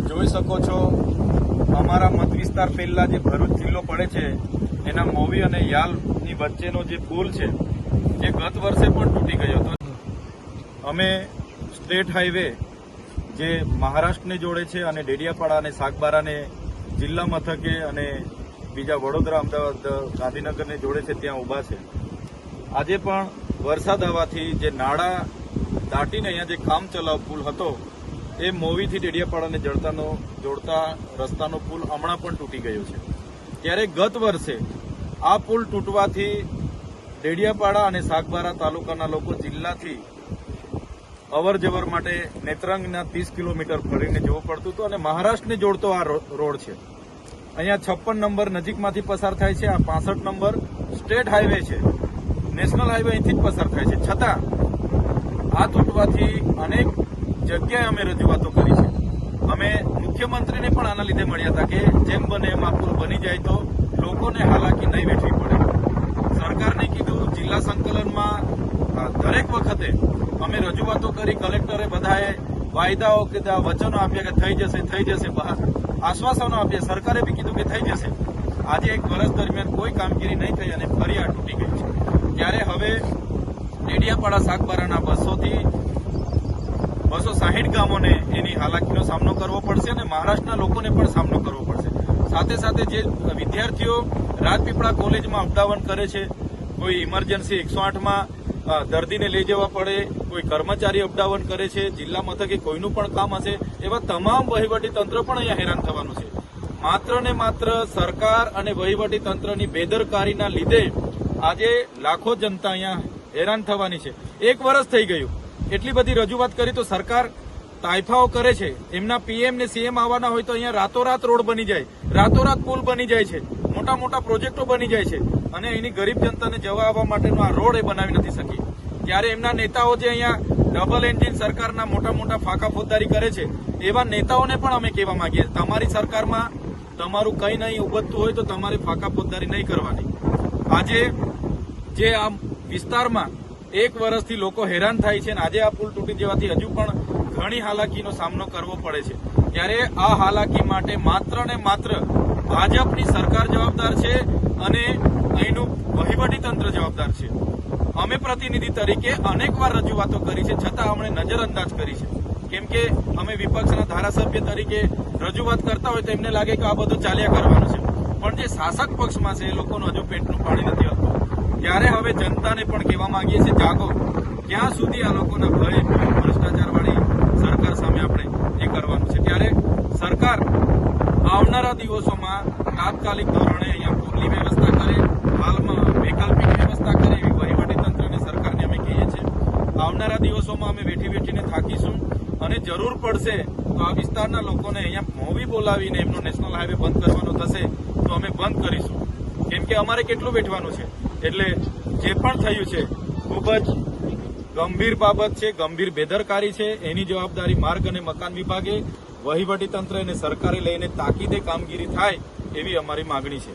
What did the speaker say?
જોઈ શકો છો, અમારા મત વિસ્તાર પહેલા જે ભરૂચ જિલ્લો પડે છે, એના મોવી અને યાલની વચ્ચેનો જે પુલ છે, એ ગત વર્ષે પણ તૂટી ગયો હતો. અમે સ્ટેટ હાઈવે જે મહારાષ્ટ્રને જોડે છે અને ડેડિયાપાડા અને સાગબારાને જિલ્લા મથકે અને બીજા વડોદરા, અમદાવાદ, ગાંધીનગરને જોડે છે, ત્યાં ઊભા છે. આજે પણ વરસાદ આવવાથી જે નાળા દાટીને અહીંયા જે કામ ચલાવ પુલ હતો એ મોવીથી ડેડિયાપાડાને જડતાનો, જોડતા રસ્તાનો પુલ હમણાં પણ તૂટી ગયો છે. ત્યારે ગત વર્ષે આ પુલ તૂટવાથી ડેડિયાપાડા અને સાગબારા તાલુકાના લોકો જિલ્લાથી અવર જવર માટે નેત્રંગના ત્રીસ કિલોમીટર ફરીને જવું પડતું હતું અને મહારાષ્ટ્રને જોડતો આ રોડ છે. અહીંયા છપ્પન નંબર નજીકમાંથી પસાર થાય છે, આ પાસઠ નંબર સ્ટેટ હાઈવે છે. નેશનલ હાઈવે અહીંથી જ પસાર થાય છે. છતાં આ તૂટવાથી અનેક જગ્યાએ અમે રજૂઆતો કરી છે. અમે મુખ્યમંત્રીને પણ આના લીધે મળ્યા હતા કે જેમ બને એમ આ પુલ બની જાય તો લોકોને હાલાકી નહીં વેઠવી પડે. સરકારને કીધું, જિલ્લા સંકલનમાં દરેક વખતે અમે રજૂઆતો કરી, કલેક્ટરે બધાએ વાયદાઓ કીધા, વચનો આપ્યા કે થઈ જશે થઈ જશે, બહાર આશ્વાસનો આપ્યા. સરકારે બી કીધું કે થઈ જશે. આજે એક વર્ષ દરમિયાન કોઈ કામગીરી નહીં થઈ અને ફરી આ તૂટી ગઈ છે. ત્યારે હવે ડેડિયાપાડા શાકબારાના બસોથી બસો સાહીઠ ગામોને એની હાલાકીનો સામનો કરવો પડશે અને મહારાષ્ટ્રના લોકોને પણ સામનો કરવો પડશે. સાથે સાથે જે વિદ્યાર્થીઓ રાજપીપળા કોલેજમાં અપડાવન કરે છે, કોઈ ઇમરજન્સી એકસો આઠમાં દર્દીને લઈ જવા પડે, કોઈ કર્મચારી અપડાવન કરે છે, જિલ્લા મથકે કોઈનું પણ કામ હશે, એવા તમામ વહીવટી તંત્ર પણ અહીંયા હેરાન થવાનું છે. માત્ર ને માત્ર સરકાર અને વહીવટી તંત્રની બેદરકારીના લીધે આજે લાખો જનતા અહીંયા હેરાન થવાની છે. એક વર્ષ થઈ ગયું. એટલી બધી રજૂઆત કરી તો સરકાર તાઇફાઓ કરે છે. એમના પીએમ ને સીએમ આવવાના હોય તો અહીંયા રાતોરાત રોડ બની જાય. રાતોરાત પુલ બની જાય છે. મોટા મોટા પ્રોજેક્ટો બની જાય છે. અને એની ગરીબ જનતાને જવા આવવા માટેનો આ રોડ એ બનાવી નથી શકી. ત્યારે એમના નેતાઓ જે અહીંયા ડબલ એન્જિન સરકારના મોટા મોટા ફાંકા ફોજદારી કરે છે, એવા નેતાઓને પણ અમે કહેવા માંગીએ તમારી સરકારમાં તમારું કંઈ નહીં ઉભતું હોય તો તમારે ફાંકા ફોજદારી નહીં કરવાની. આજે જે આ વિસ્તારમાં એક વર્ષથી લોકો હેરાન થાય છે અને આજે આ પુલ તૂટી જવાથી હજુ પણ ઘણી હાલાકીનો સામનો કરવો પડે છે. ત્યારે આ હાલાકી માટે માત્ર ને માત્ર ભાજપની સરકાર જવાબદાર છે અને અહીંનું વહીવટી તંત્ર જવાબદાર છે. અમે પ્રતિનિધિ તરીકે અનેકવાર રજૂઆતો કરી છે, છતાં અમને નજરઅંદાજ કરી છે. કેમ કે અમે વિપક્ષના ધારાસભ્ય તરીકે રજૂઆત કરતા હોય તો એમને લાગે કે આ બધું ચાલ્યા કરવાનું છે. પણ જે શાસક પક્ષમાં છે એ લોકોનું હજુ પેટનું પાણી નથી હલતું. ત્યારે હવે જનતાને પણ કહેવા માંગીએ છીએ, જાગો. ક્યાં સુધી આ લોકોના ભય, ભ્રષ્ટાચારવાળી સરકાર સામે આપણે એ કરવાનું છે? ત્યારે સરકાર આવનારા દિવસોમાં તાત્કાલિક ધોરણે અહીંયા પૂરની વ્યવસ્થા કરે, હાલમાં વૈકલ્પિક વ્યવસ્થા કરે એવી વહીવટીતંત્રને સરકારને અમે કહીએ છીએ. આવનારા દિવસોમાં અમે વેઠી વેઠીને થાકીશું અને જરૂર પડશે તો આ વિસ્તારના લોકોને અહીંયા મોવી બોલાવીને એમનો નેશનલ હાઈવે બંધ કરવાનો થશે તો અમે બંધ કરીશું. કેમ કે અમારે કેટલું વેઠવાનું છે? એટલે જે પણ થયું છે, ખૂબ જ ગંભીર બાબત છે, ગંભીર બેદરકારી છે. એની જવાબદારી માર્ગ અને મકાન વિભાગે વહીવટી તંત્ર અને સરકારે લઈને તાકીદે કામગીરી થાય એવી અમારી માગણી છે.